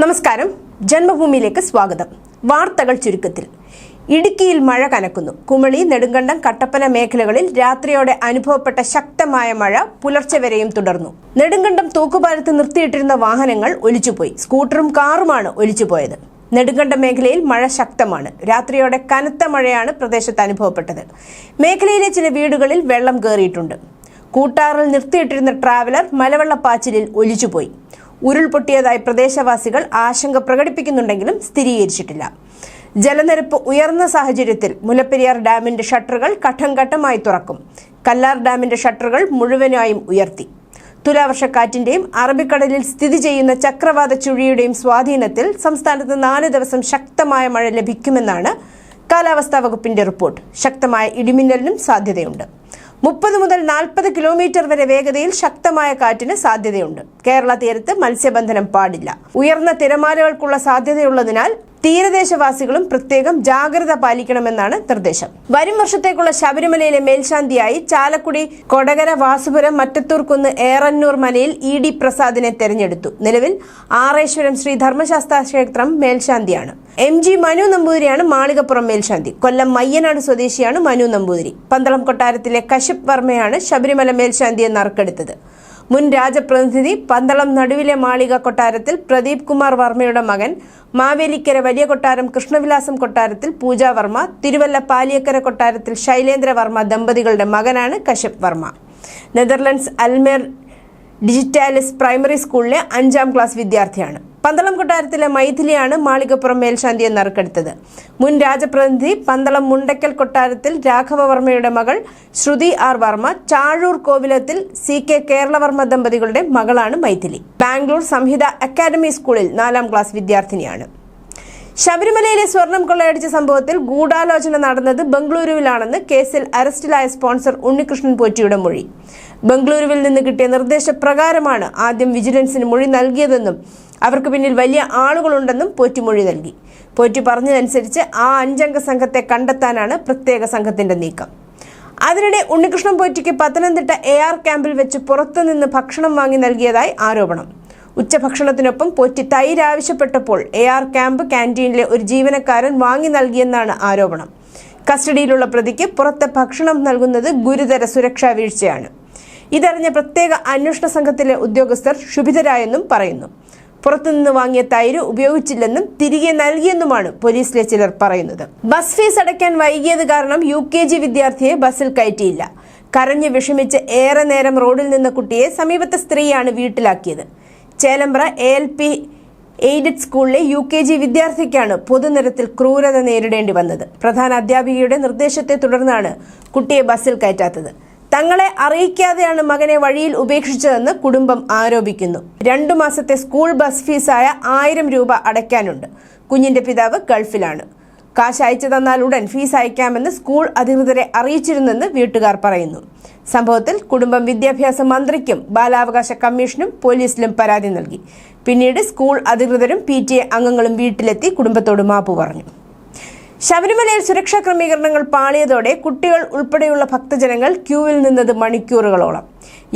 നമസ്കാരം. ജന്മഭൂമിയിലേക്ക് സ്വാഗതം. വാർത്തകൾ ചുരുക്കത്തിൽ. ഇടുക്കിയിൽ മഴ കനക്കുന്നു. കുമളി നെടുങ്കണ്ടം കട്ടപ്പന മേഖലകളിൽ രാത്രിയോടെ അനുഭവപ്പെട്ട ശക്തമായ മഴ പുലർച്ചെ വരെയും തുടർന്നു. നെടുങ്കണ്ടം തൂക്കുപാലത്ത് നിർത്തിയിട്ടിരുന്ന വാഹനങ്ങൾ ഒലിച്ചുപോയി. സ്കൂട്ടറും കാറുമാണ് ഒലിച്ചുപോയത്. നെടുങ്കണ്ടം മേഖലയിൽ മഴ ശക്തമാണ്. രാത്രിയോടെ കനത്ത മഴയാണ് പ്രദേശത്ത് അനുഭവപ്പെട്ടത്. മേഖലയിലെ ചില വീടുകളിൽ വെള്ളം കയറിയിട്ടുണ്ട് കൂട്ടാറിൽ നിർത്തിയിട്ടിരുന്ന ട്രാവലർ മലവെള്ളപ്പാച്ചിലിൽ ഒലിച്ചുപോയി. ഉരുൾപൊട്ടിയതായി പ്രദേശവാസികൾ ആശങ്ക പ്രകടിപ്പിക്കുന്നുണ്ടെങ്കിലും സ്ഥിരീകരിച്ചിട്ടില്ല. ജലനിരപ്പ് ഉയർന്ന സാഹചര്യത്തിൽ മുലപ്പെരിയാർ ഡാമിന്റെ ഷട്ടറുകൾ ഘട്ടം ഘട്ടമായി തുറക്കും. കല്ലാർ ഡാമിന്റെ ഷട്ടറുകൾ മുഴുവനായും ഉയർത്തി. തുലാവർഷക്കാറ്റിന്റെയും അറബിക്കടലിൽ സ്ഥിതി ചെയ്യുന്ന ചക്രവാത ചുഴിയുടെയും സ്വാധീനത്തിൽ സംസ്ഥാനത്ത് നാല് ദിവസം ശക്തമായ മഴ ലഭിക്കുമെന്നാണ് കാലാവസ്ഥാ വകുപ്പിന്റെ റിപ്പോർട്ട്. ശക്തമായ ഇടിമിന്നലിനും സാധ്യതയുണ്ട്. മുപ്പത് മുതൽ നാൽപ്പത് കിലോമീറ്റർ വരെ വേഗതയിൽ ശക്തമായ കാറ്റിന് സാധ്യതയുണ്ട്. കേരള തീരത്ത് മത്സ്യബന്ധനം പാടില്ല. ഉയർന്ന തിരമാലകൾക്കുള്ള സാധ്യതയുള്ളതിനാൽ തീരദേശവാസികളും പ്രത്യേകം ജാഗ്രത പാലിക്കണമെന്നാണ് നിർദ്ദേശം. വരും വർഷത്തേക്കുള്ള ശബരിമലയിലെ മേൽശാന്തിയായി ചാലക്കുടി കൊടകര വാസുപുരം മറ്റത്തൂർക്കുന്ന് ഏറന്നൂർ മനയിൽ ഇ ഡി പ്രസാദിനെ തെരഞ്ഞെടുത്തു. നിലവിൽ ആറേശ്വരം ശ്രീ ധർമ്മശാസ്ത്ര ക്ഷേത്രം മേൽശാന്തിയാണ്. എം ജി മനു നമ്പൂതിരിയാണ് മാളികപ്പുറം മേൽശാന്തി. കൊല്ലം മയ്യനാട് സ്വദേശിയാണ് മനു നമ്പൂതിരി. പന്തളം കൊട്ടാരത്തിലെ കശ്യപ് വർമ്മയാണ് ശബരിമല മേൽശാന്തിയെ നറുക്കെടുത്തത്. മുൻ രാജപ്രതിനിധി പന്തളം നടുവിലെ മാളിക കൊട്ടാരത്തിൽ പ്രദീപ് കുമാർ വർമ്മയുടെ മകൻ മാവേലിക്കര വലിയ കൊട്ടാരം കൃഷ്ണവിലാസം കൊട്ടാരത്തിൽ പൂജാ വർമ്മ തിരുവല്ല പാലിയക്കര കൊട്ടാരത്തിൽ ശൈലേന്ദ്ര വർമ്മ ദമ്പതികളുടെ മകനാണ് Kashyap Varma. Netherlands Almere Digitalis primary സ്കൂളിലെ അഞ്ചാം ക്ലാസ് വിദ്യാർത്ഥിയാണ്. പന്തളം കൊട്ടാരത്തിലെ മൈഥിലിയാണ് മാളികപ്പുറം മേൽശാന്തിയെ നറുക്കെടുത്തത്. മുൻ രാജപ്രതിനിധി പന്തളം മുണ്ടക്കൽ കൊട്ടാരത്തിൽ രാഘവവർമ്മയുടെ മകൾ ശ്രുതി ആർ വർമ്മ ചാഴൂർ കോവിലത്തിൽ സി കെ കേരളവർമ്മ ദമ്പതികളുടെ മകളാണ് മൈഥിലി. ബാംഗ്ലൂർ സംഹിത അക്കാദമി സ്കൂളിൽ നാലാം ക്ലാസ് വിദ്യാർത്ഥിനിയാണ്. ശബരിമലയിലെ സ്വർണം കൊള്ളയടിച്ച സംഭവത്തിൽ ഗൂഢാലോചന നടന്നത് ബംഗളൂരുവിലാണെന്ന് കേസിൽ അറസ്റ്റിലായ സ്പോൺസർ ഉണ്ണികൃഷ്ണൻ പോറ്റിയുടെ മൊഴി. ബംഗളൂരുവിൽ നിന്ന് കിട്ടിയ നിർദ്ദേശപ്രകാരമാണ് ആദ്യം വിജിലൻസിന് മൊഴി നൽകിയതെന്നും അവർക്ക് പിന്നിൽ വലിയ ആളുകളുണ്ടെന്നും പോറ്റി മൊഴി നൽകി. പോറ്റി പറഞ്ഞതനുസരിച്ച് ആ അഞ്ചംഗ സംഘത്തെ കണ്ടെത്താനാണ് പ്രത്യേക സംഘത്തിന്റെ നീക്കം. അതിനിടെ ഉണ്ണികൃഷ്ണൻ പോറ്റിക്ക് പത്തനംതിട്ട എ ആർ ക്യാമ്പിൽ വെച്ച് പുറത്തുനിന്ന് ഭക്ഷണം വാങ്ങി നൽകിയതായി ആരോപണം. ഉച്ചഭക്ഷണത്തിനൊപ്പം പോറ്റി തൈര് ആവശ്യപ്പെട്ടപ്പോൾ എ ആർ ക്യാമ്പ് ക്യാന്റീനിലെ ഒരു ജീവനക്കാരൻ വാങ്ങി നൽകിയെന്നാണ് ആരോപണം. കസ്റ്റഡിയിലുള്ള പ്രതിക്ക് പുറത്തെ ഭക്ഷണം നൽകുന്നത് ഗുരുതര സുരക്ഷാ വീഴ്ചയാണ്. ഇതറിഞ്ഞ പ്രത്യേക അന്വേഷണ സംഘത്തിലെ ഉദ്യോഗസ്ഥർ ക്ഷുഭിതരായെന്നും പറയുന്നു. പുറത്തുനിന്ന് വാങ്ങിയ തൈര് ഉപയോഗിച്ചില്ലെന്നും തിരികെ നൽകിയെന്നുമാണ് പോലീസിലെ ചിലർ പറയുന്നത്. ബസ് ഫീസ് അടയ്ക്കാൻ വൈകിയത് കാരണം യു കെ ജി വിദ്യാർത്ഥിയെ ബസ്സിൽ കയറ്റിയില്ല. കരഞ്ഞു വിഷമിച്ച് ഏറെ നേരം റോഡിൽ നിന്ന കുട്ടിയെ സമീപത്തെ സ്ത്രീയാണ് വീട്ടിലാക്കിയത്. Chelembra A L P aided സ്കൂളിലെ യു കെ ജി വിദ്യാർത്ഥിക്കാണ് പൊതുനിരത്തിൽ ക്രൂരത നേരിടേണ്ടി വന്നത്. പ്രധാന അധ്യാപികയുടെ നിർദ്ദേശത്തെ തുടർന്നാണ് കുട്ടിയെ ബസ്സിൽ കയറ്റാത്തത്. തങ്ങളെ അറിയിക്കാതെയാണ് മകനെ വഴിയിൽ ഉപേക്ഷിച്ചതെന്ന് കുടുംബം ആരോപിക്കുന്നു. രണ്ടു മാസത്തെ സ്കൂൾ ബസ് ഫീസായ ആയിരം രൂപ അടയ്ക്കാനുണ്ട്. കുഞ്ഞിന്റെ പിതാവ് ഗൾഫിലാണ്. കാശ് അയച്ചു തന്നാൽ ഉടൻ ഫീസ് അയക്കാമെന്ന് സ്കൂൾ അധികൃതരെ അറിയിച്ചിരുന്നെന്ന് വീട്ടുകാർ പറയുന്നു. സംഭവത്തിൽ കുടുംബം വിദ്യാഭ്യാസ മന്ത്രിക്കും ബാലാവകാശ കമ്മീഷനും പോലീസിലും പരാതി നൽകി. പിന്നീട് സ്കൂൾ അധികൃതരും പി അംഗങ്ങളും വീട്ടിലെത്തി കുടുംബത്തോട് മാപ്പ് പറഞ്ഞു. ശബരിമലയിൽ സുരക്ഷാ ക്രമീകരണങ്ങൾ പാളിയതോടെ കുട്ടികൾ ഉൾപ്പെടെയുള്ള ഭക്തജനങ്ങൾ ക്യൂവിൽ നിന്നത് മണിക്കൂറുകളോളം.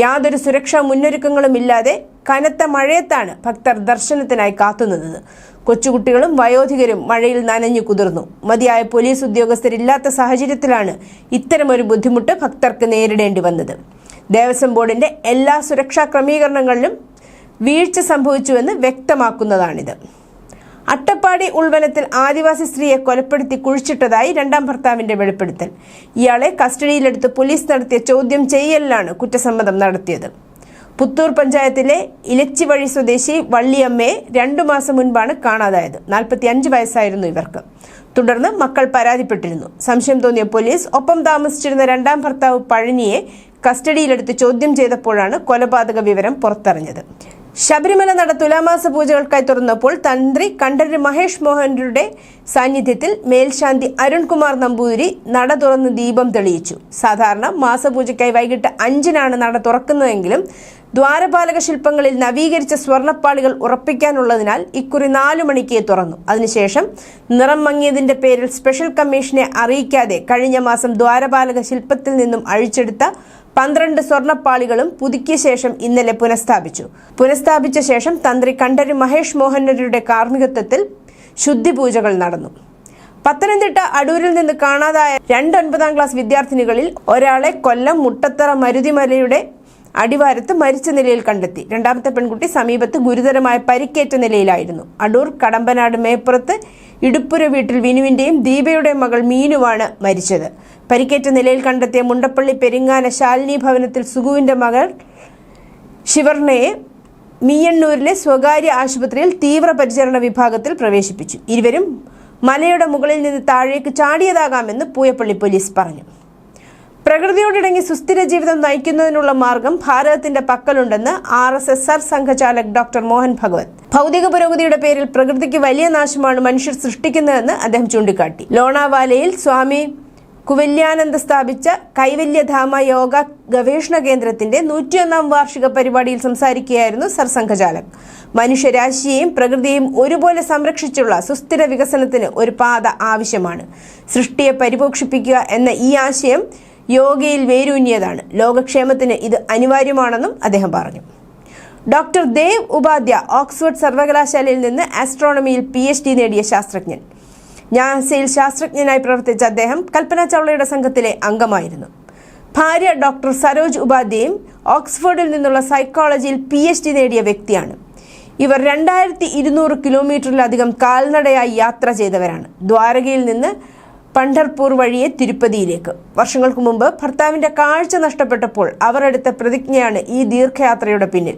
യാതൊരു സുരക്ഷാ മുന്നൊരുക്കങ്ങളും ഇല്ലാതെ കനത്ത മഴയത്താണ് ഭക്തർ ദർശനത്തിനായി കാത്തുനിന്നത് കൊച്ചുകുട്ടികളും വയോധികരും മഴയിൽ നനഞ്ഞു കുതിർന്നു. മതിയായ പോലീസ് ഉദ്യോഗസ്ഥരില്ലാത്ത സാഹചര്യത്തിലാണ് ഇത്തരമൊരു ബുദ്ധിമുട്ട് ഭക്തർക്ക് നേരിടേണ്ടി വന്നത്. ദേവസ്വം ബോർഡിന്റെ എല്ലാ സുരക്ഷാ ക്രമീകരണങ്ങളിലും വീഴ്ച സംഭവിച്ചുവെന്ന് വ്യക്തമാക്കുന്നതാണിത്. അട്ടപ്പാടി ഉൾവനത്തിൽ ആദിവാസി സ്ത്രീയെ കൊലപ്പെടുത്തി കുഴിച്ചിട്ടതായി രണ്ടാം ഭർത്താവിന്റെ വെളിപ്പെടുത്തൽ. ഇയാളെ കസ്റ്റഡിയിലെടുത്ത് പോലീസ് നടത്തിയ ചോദ്യം ചെയ്യലിലാണ് കുറ്റസമ്മതം നടത്തിയത്. പുത്തൂർ പഞ്ചായത്തിലെ ഇലച്ചിവഴി സ്വദേശി വള്ളിയമ്മയെ രണ്ടു മാസം മുൻപാണ് കാണാതായത്. നാൽപ്പത്തി അഞ്ച് വയസ്സായിരുന്നു ഇവർക്ക്. തുടർന്ന് മക്കൾ പരാതിപ്പെട്ടിരുന്നു. സംശയം തോന്നിയ പോലീസ് ഒപ്പം താമസിച്ചിരുന്ന രണ്ടാം ഭർത്താവ് പഴനിയെ കസ്റ്റഡിയിലെടുത്ത് ചോദ്യം ചെയ്തപ്പോഴാണ് കൊലപാതക വിവരം പുറത്തറിഞ്ഞത്. ശബരിമല നട തുലാമാസ പൂജകൾക്കായി തുറന്നപ്പോൾ തന്ത്രി കണ്ഠരി മഹേഷ് മോഹനരുടെ സാന്നിധ്യത്തിൽ മേൽശാന്തി അരുൺകുമാർ നമ്പൂതിരി നട തുറന്ന് ദീപം തെളിയിച്ചു. സാധാരണ മാസപൂജയ്ക്കായി വൈകിട്ട് അഞ്ചിനാണ് നട തുറക്കുന്നതെങ്കിലും ദ്വാരപാലക ശില്പങ്ങളിൽ നവീകരിച്ച സ്വർണപ്പാളികൾ ഉറപ്പിക്കാനുള്ളതിനാൽ ഇക്കുറി നാലു മണിക്ക് തുറന്നു. അതിനുശേഷം നിറം മങ്ങിയതിന്റെ പേരിൽ സ്പെഷ്യൽ കമ്മീഷനെ അറിയിക്കാതെ കഴിഞ്ഞ മാസം ദ്വാരപാലക ശില്പത്തിൽ നിന്നും അഴിച്ചെടുത്ത പന്ത്രണ്ട് സ്വർണപ്പാളികളും പുതുക്കിയ ശേഷം ഇന്നലെ പുനഃസ്ഥാപിച്ചു. പുനഃസ്ഥാപിച്ച ശേഷം തന്ത്രി കണ്ഠര് മഹേഷ് മോഹനരുടെ കാർമ്മികത്വത്തിൽ ശുദ്ധിപൂജകൾ നടന്നു. പത്തനംതിട്ട അടൂരിൽ നിന്ന് കാണാതായ രണ്ട് ഒൻപതാം ക്ലാസ് വിദ്യാർത്ഥിനികളിൽ ഒരാളെ കൊല്ലം മുട്ടത്തറ മരുതിമലയുടെ അടിവാരത്ത് മരിച്ച നിലയിൽ കണ്ടെത്തി. രണ്ടാമത്തെ പെൺകുട്ടി സമീപത്ത് ഗുരുതരമായ പരിക്കേറ്റ നിലയിലായിരുന്നു. അടൂർ കടമ്പനാട് മേപ്പുറത്ത് ഇടുപ്പുര വീട്ടിൽ വിനുവിന്റെയും ദീപയുടെയും മകൾ മീനുവാണ് മരിച്ചത്. പരിക്കേറ്റ നിലയിൽ കണ്ടെത്തിയ മുണ്ടപ്പള്ളി പെരിങ്ങാന ശാലിനി ഭവനത്തിൽ സുഗുവിന്റെ മകൾ ശിവർണയെ മീയണ്ണൂരിലെ സ്വകാര്യ ആശുപത്രിയിൽ തീവ്രപരിചരണ വിഭാഗത്തിൽ പ്രവേശിപ്പിച്ചു. ഇരുവരും മലയുടെ മുകളിൽ നിന്ന് താഴേക്ക് ചാടിയതാകാമെന്ന് പൂയപ്പള്ളി പോലീസ് പറഞ്ഞു. പ്രകൃതിയോടിണങ്ങി സുസ്ഥിര ജീവിതം നയിക്കുന്നതിനുള്ള മാർഗം ഭാരതത്തിന്റെ പക്കലുണ്ടെന്ന് ആർ എസ് എസ് ആർ സംഘചാലക് ഡോക്ടർ മോഹൻ ഭഗവത്. ഭൗതിക പുരോഗതിയുടെ പേരിൽ പ്രകൃതിക്ക് വലിയ നാശമാണ് മനുഷ്യർ സൃഷ്ടിക്കുന്നതെന്ന് അദ്ദേഹം ചൂണ്ടിക്കാട്ടി. ലോണാവാലയിൽ സ്വാമി കുവല്യാനന്ദ സ്ഥാപിച്ച കൈവല്യധാമ യോഗ ഗവേഷണ കേന്ദ്രത്തിന്റെ നൂറ്റിയൊന്നാം വാർഷിക പരിപാടിയിൽ സംസാരിക്കുകയായിരുന്നു സർസംഘചാലക് മനുഷ്യരാശിയെയും പ്രകൃതിയെയും ഒരുപോലെ സംരക്ഷിച്ചുള്ള സുസ്ഥിര വികസനത്തിന് ഒരു പാത ആവശ്യമാണ്. സൃഷ്ടിയെ പരിപോഷിപ്പിക്കുക എന്ന ഈ ആശയം യോഗയിൽ വേരൂന്നിയതാണ്. ലോകക്ഷേമത്തിന് ഇത് അനിവാര്യമാണെന്നും അദ്ദേഹം പറഞ്ഞു. ഡോക്ടർ ദേവ് ഉപാധ്യ ഓക്സ്ഫോർഡ് സർവകലാശാലയിൽ നിന്ന് ആസ്ട്രോണമിയിൽ പി എച്ച് ഡി നേടിയ ശാസ്ത്രജ്ഞൻ. നാസയിൽ ശാസ്ത്രജ്ഞനായി പ്രവർത്തിച്ച അദ്ദേഹം കൽപ്പന ചൗളയുടെ സംഘത്തിലെ അംഗമായിരുന്നു. ഭാര്യ ഡോക്ടർ സരോജ് ഉപാധ്യയും ഓക്സ്ഫോർഡിൽ നിന്നുള്ള സൈക്കോളജിയിൽ പി എച്ച് ഡി നേടിയ വ്യക്തിയാണ്. ഇവർ രണ്ടായിരത്തി ഇരുന്നൂറ് കിലോമീറ്ററിലധികം കാൽനടയായി യാത്ര ചെയ്തവരാണ്. ദ്വാരകയിൽ നിന്ന് പണ്ഡർപൂർ വഴിയെ തിരുപ്പതിയിലേക്ക്. വർഷങ്ങൾക്ക് മുമ്പ് ഭർത്താവിന്റെ കാഴ്ച നഷ്ടപ്പെട്ടപ്പോൾ അവർ എടുത്ത പ്രതിജ്ഞയാണ് ഈ ദീർഘയാത്രയുടെ പിന്നിൽ.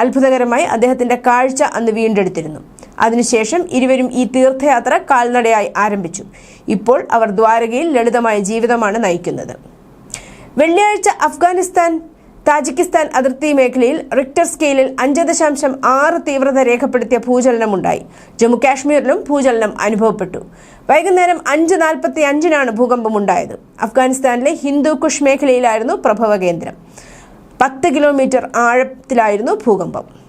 അത്ഭുതകരമായി അദ്ദേഹത്തിന്റെ കാഴ്ച അന്ന് വീണ്ടെടുത്തിരുന്നു. അതിനുശേഷം ഇരുവരും ഈ തീർത്ഥയാത്ര കാൽനടയായി ആരംഭിച്ചു. ഇപ്പോൾ അവർ ദ്വാരകയിൽ ലളിതമായ ജീവിതമാണ് നയിക്കുന്നത്. വെള്ളിയാഴ്ച അഫ്ഗാനിസ്ഥാൻ താജിക്കിസ്ഥാൻ അതിർത്തി മേഖലയിൽ റിക്ടർ സ്കെയിലിൽ അഞ്ച് ദശാംശം ആറ് തീവ്രത രേഖപ്പെടുത്തിയ ഭൂചലനമുണ്ടായി. ജമ്മു കാശ്മീരിലും ഭൂചലനം അനുഭവപ്പെട്ടു. വൈകുന്നേരം അഞ്ച് നാൽപ്പത്തി അഞ്ചിനാണ് ഭൂകമ്പമുണ്ടായത്. അഫ്ഗാനിസ്ഥാനിലെ ഹിന്ദു കുഷ് മേഖലയിലായിരുന്നു പ്രഭവ കേന്ദ്രം. പത്ത് കിലോമീറ്റർ ആഴത്തിലായിരുന്നു ഭൂകമ്പം.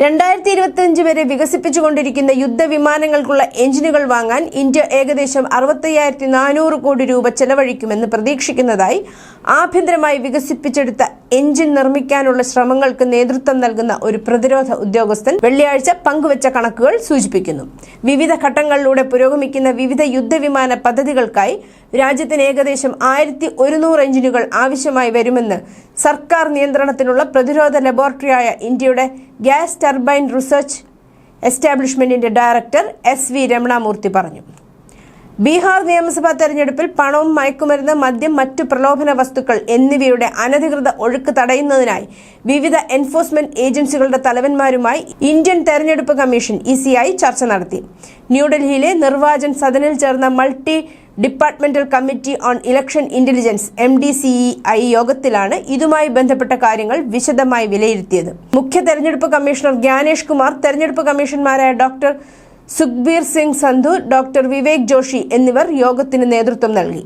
രണ്ടായിരത്തി ഇരുപത്തിയഞ്ച് വരെ വികസിപ്പിച്ചുകൊണ്ടിരിക്കുന്ന യുദ്ധവിമാനങ്ങൾക്കുള്ള എഞ്ചിനുകൾ വാങ്ങാൻ ഇന്ത്യ ഏകദേശം അറുപത്തയ്യായിരത്തി നാനൂറ് കോടി രൂപ ചെലവഴിക്കുമെന്ന് പ്രതീക്ഷിക്കുന്നതായി ആഭ്യന്തരമായി വികസിപ്പിച്ചെടുത്ത എഞ്ചിൻ നിർമ്മിക്കാനുള്ള ശ്രമങ്ങൾക്ക് നേതൃത്വം നൽകുന്ന ഒരു പ്രതിരോധ ഉദ്യോഗസ്ഥൻ വെള്ളിയാഴ്ച പങ്കുവച്ച കണക്കുകൾ സൂചിപ്പിക്കുന്നു. വിവിധ ഘട്ടങ്ങളിലൂടെ പുരോഗമിക്കുന്ന വിവിധ യുദ്ധവിമാന പദ്ധതികൾക്കായി രാജ്യത്തിന് ഏകദേശം ആയിരത്തി ഒരുന്നൂറ് എഞ്ചിനുകൾ ആവശ്യമായി വരുമെന്ന് സർക്കാർ നിയന്ത്രണത്തിനുള്ള പ്രതിരോധ ലബോറട്ടറിയായ ഇന്ത്യയുടെ ഗ്യാസ് ടർബൈൻ റിസർച്ച് എസ്റ്റാബ്ലിഷ്മെന്റിന്റെ ഡയറക്ടർ എസ് വി രമണാമൂർത്തി പറഞ്ഞു. ബീഹാർ നിയമസഭാ തെരഞ്ഞെടുപ്പിൽ പണവും മയക്കുമരുന്ന് മദ്യം മറ്റു പ്രലോഭന വസ്തുക്കൾ എന്നിവയുടെ അനധികൃത ഒഴുക്ക് തടയുന്നതിനായി വിവിധ എൻഫോഴ്സ്മെന്റ് ഏജൻസികളുടെ തലവന്മാരുമായി ഇന്ത്യൻ തെരഞ്ഞെടുപ്പ് കമ്മീഷൻ ഇ ചർച്ച നടത്തി. ന്യൂഡൽഹിയിലെ നിർവാചൻ സദനിൽ ചേർന്ന multi departmental committee on election intelligence M D C I യോഗത്തിലാണ് ഇതുമായി ബന്ധപ്പെട്ട കാര്യങ്ങൾ വിശദമായി വിലയിരുത്തിയത്. മുഖ്യ തെരഞ്ഞെടുപ്പ് കമ്മീഷണർ ജ്ഞാനേഷ് കുമാർ തെരഞ്ഞെടുപ്പ് കമ്മീഷണർമാരായ ഡോക്ടർ സുഖ്ബീർ സിംഗ് സന്ധു ഡോക്ടർ വിവേക് ജോഷി എന്നിവർ യോഗത്തിന് നേതൃത്വം നൽകി.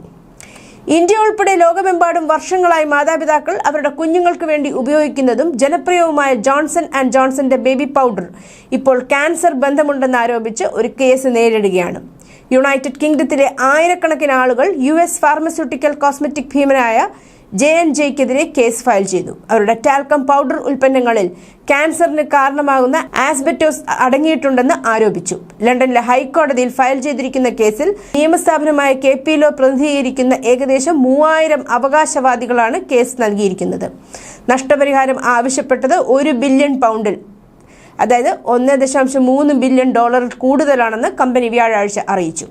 ഇന്ത്യ ഉൾപ്പെടെ ലോകമെമ്പാടും വർഷങ്ങളായി മാതാപിതാക്കൾ അവരുടെ കുഞ്ഞുങ്ങൾക്ക് വേണ്ടി ഉപയോഗിക്കുന്നതും ജനപ്രിയവുമായ ജോൺസൺ ആൻഡ് ജോൺസന്റെ ബേബി പൗഡർ ഇപ്പോൾ ക്യാൻസർ ബന്ധമുണ്ടെന്ന് ആരോപിച്ച് ഒരു കേസ് നേരിടുകയാണ്. യുണൈറ്റഡ് കിങ്ഡത്തിലെ ആയിരക്കണക്കിന് ആളുകൾ യു എസ് ഫാർമസ്യൂട്ടിക്കൽ കോസ്മെറ്റിക് ഭീമനായ ജെ എൻ ജെക്കെതിരെ കേസ് ഫയൽ ചെയ്തു. അവരുടെ ടാൽക്കം പൗഡർ ഉൽപ്പന്നങ്ങളിൽ ക്യാൻസറിന് കാരണമാകുന്ന ആസ്ബറ്റോസ് അടങ്ങിയിട്ടുണ്ടെന്ന് ആരോപിച്ചു. ലണ്ടനിലെ ഹൈക്കോടതിയിൽ ഫയൽ ചെയ്തിരിക്കുന്ന കേസിൽ നിയമസ്ഥാപനമായ കെ പി ലോ പ്രതിനിധീകരിക്കുന്ന ഏകദേശം മൂവായിരം അവകാശവാദികളാണ് കേസ് നൽകിയിരിക്കുന്നത്. നഷ്ടപരിഹാരം ആവശ്യപ്പെട്ടത് ഒരു ബില്യൺ പൗണ്ടിൽ. അതായത് ഒന്ന് ദശാംശം മൂന്ന് ബില്യൺ ഡോളർ കൂടുതലാണെന്ന് കമ്പനി വ്യാഴാഴ്ച അറിയിച്ചു.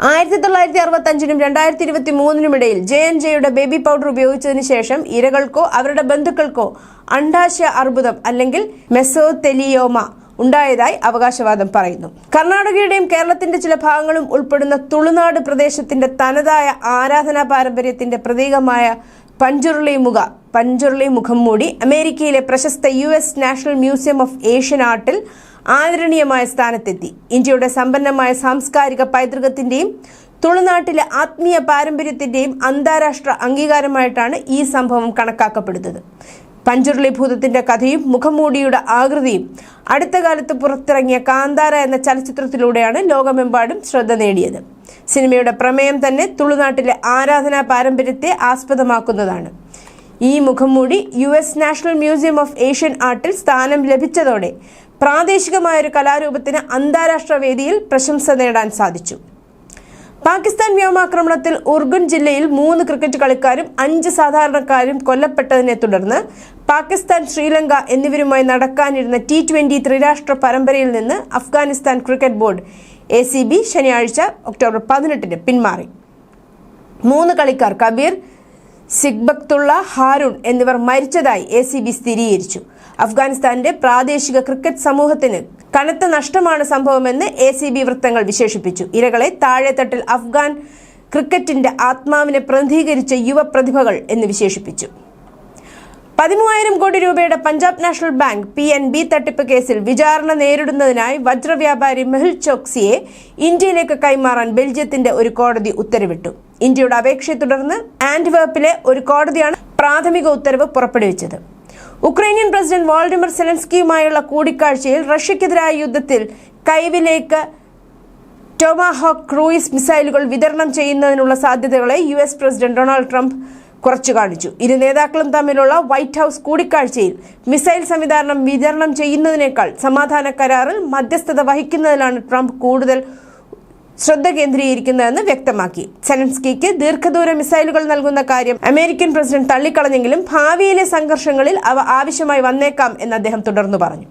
ആയിരത്തി തൊള്ളായിരത്തി അറുപത്തി അഞ്ചിനും രണ്ടായിരത്തി ഇരുപത്തി മൂന്നിനും ഇടയിൽ ജെ എൻ ജെയുടെ ബേബി പൗഡർ ഉപയോഗിച്ചതിന് ശേഷം ഇരകൾക്കോ അവരുടെ ബന്ധുക്കൾക്കോ അണ്ടാശയ അർബുദം അല്ലെങ്കിൽ മെസോതെലിയോമ ഉണ്ടായതായി അവകാശവാദം പറയുന്നു. കർണാടകയുടെയും കേരളത്തിന്റെ ചില ഭാഗങ്ങളും ഉൾപ്പെടുന്ന തുളുനാട് പ്രദേശത്തിന്റെ തനതായ ആരാധനാ പാരമ്പര്യത്തിന്റെ പ്രതീകമായ പഞ്ചുരുളി മുഖ പഞ്ചുരുളി മുഖം മൂടി അമേരിക്കയിലെ പ്രശസ്ത U national museum of Asian ആർട്ടിൽ ആദരണീയമായ സ്ഥാനത്തെത്തി. ഇന്ത്യയുടെ സമ്പന്നമായ സാംസ്കാരിക പൈതൃകത്തിന്റെയും തുളുനാട്ടിലെ ആത്മീയ പാരമ്പര്യത്തിന്റെയും അന്താരാഷ്ട്ര അംഗീകാരമായിട്ടാണ് ഈ സംഭവം കണക്കാക്കപ്പെടുന്നത്. പഞ്ചുരുളി ഭൂതത്തിന്റെ കഥയും മുഖംമൂടിയുടെ ആകൃതിയും അടുത്ത കാലത്ത് പുറത്തിറങ്ങിയ കാന്താര എന്ന ചലച്ചിത്രത്തിലൂടെയാണ് ലോകമെമ്പാടും ശ്രദ്ധ നേടിയത്. സിനിമയുടെ പ്രമേയം തന്നെ തുളുനാട്ടിലെ ആരാധനാ പാരമ്പര്യത്തെ ആസ്പദമാക്കുന്നതാണ്. ഈ മുഖംമൂടി U S national museum of Asian ആർട്ടിൽ സ്ഥാനം ലഭിച്ചതോടെ പ്രാദേശികമായ ഒരു കലാരൂപത്തിന് അന്താരാഷ്ട്ര വേദിയിൽ പ്രശംസ നേടാൻ സാധിച്ചു. പാകിസ്ഥാൻ വ്യോമാക്രമണത്തിൽ ഉർഗുൻ ജില്ലയിൽ മൂന്ന് ക്രിക്കറ്റ് കളിക്കാരും അഞ്ച് സാധാരണക്കാരും കൊല്ലപ്പെട്ടതിനെ തുടർന്ന് പാകിസ്ഥാൻ ശ്രീലങ്ക എന്നിവരുമായി നടക്കാനിരുന്ന ടി ട്വന്റി ത്രിരാഷ്ട്ര പരമ്പരയിൽ നിന്ന് Afghanistan cricket board A C B ശനിയാഴ്ച ഒക്ടോബർ പതിനെട്ടിന് പിന്മാറി. മൂന്ന് കളിക്കാർ കബീർ സിഗ്ബക്തുള്ള ഹാരൂൺ എന്നിവർ മരിച്ചതായി എ സി ബി സ്ഥിരീകരിച്ചു. അഫ്ഗാനിസ്ഥാന്റെ പ്രാദേശിക ക്രിക്കറ്റ് സമൂഹത്തിന് കനത്ത നഷ്ടമാണ് സംഭവമെന്ന് എ സി ബി വൃത്തങ്ങൾ വിശേഷിപ്പിച്ചു. ഇരകളെ താഴെത്തട്ടിൽ അഫ്ഗാൻ ക്രിക്കറ്റിന്റെ ആത്മാവിനെ പ്രതിനിധീകരിച്ച യുവ പ്രതിഭകൾ എന്ന് വിശേഷിപ്പിച്ചു. പതിമൂവായിരം കോടി രൂപയുടെ Punjab national bank P N B തട്ടിപ്പ് കേസിൽ വിചാരണ നേരിടുന്നതിനായി വജ്രവ്യാപാരി മെഹുൽ ചോക്സിയെ ഇന്ത്യയിലേക്ക് കൈമാറാൻ ബെൽജിയത്തിന്റെ ഒരു കോടതി ഉത്തരവിട്ടു. ഇന്ത്യയുടെ അപേക്ഷയെ തുടർന്ന് ആന്റ്വേർപ്പിലെ ഒരു കോടതിയാണ് പ്രാഥമിക ഉത്തരവ് പുറപ്പെടുവിച്ചത്. ഉക്രൈനിയൻ പ്രസിഡന്റ് വോൾഡിമർ സെലൻസ്കിയുമായുള്ള കൂടിക്കാഴ്ചയിൽ റഷ്യക്കെതിരായ യുദ്ധത്തിൽ കൈവിലേക്ക് ടൊമാഹോക്ക് ക്രൂയിസ് മിസൈലുകൾ വിതരണം ചെയ്യുന്നതിനുള്ള സാധ്യതകളെ U S president Donald Trump കുറച്ചു കാണിച്ചു. ഇരു നേതാക്കളും തമ്മിലുള്ള വൈറ്റ് ഹൌസ് കൂടിക്കാഴ്ചയിൽ മിസൈൽ സംവിധാനം വിതരണം ചെയ്യുന്നതിനേക്കാൾ സമാധാന കരാറിൽ മധ്യസ്ഥത വഹിക്കുന്നതിലാണ് ട്രംപ് കൂടുതൽ ശ്രദ്ധ കേന്ദ്രീകരിക്കുന്നതെന്ന് വ്യക്തമാക്കി. സെലൻസ്കിക്ക് ദീർഘദൂര മിസൈലുകൾ നൽകുന്ന കാര്യം അമേരിക്കൻ പ്രസിഡന്റ് തള്ളിക്കളഞ്ഞെങ്കിലും ഭാവിയിലെ സംഘർഷങ്ങളിൽ അവ ആവശ്യമായി വന്നേക്കാം എന്ന് അദ്ദേഹം തുടർന്നു പറഞ്ഞു.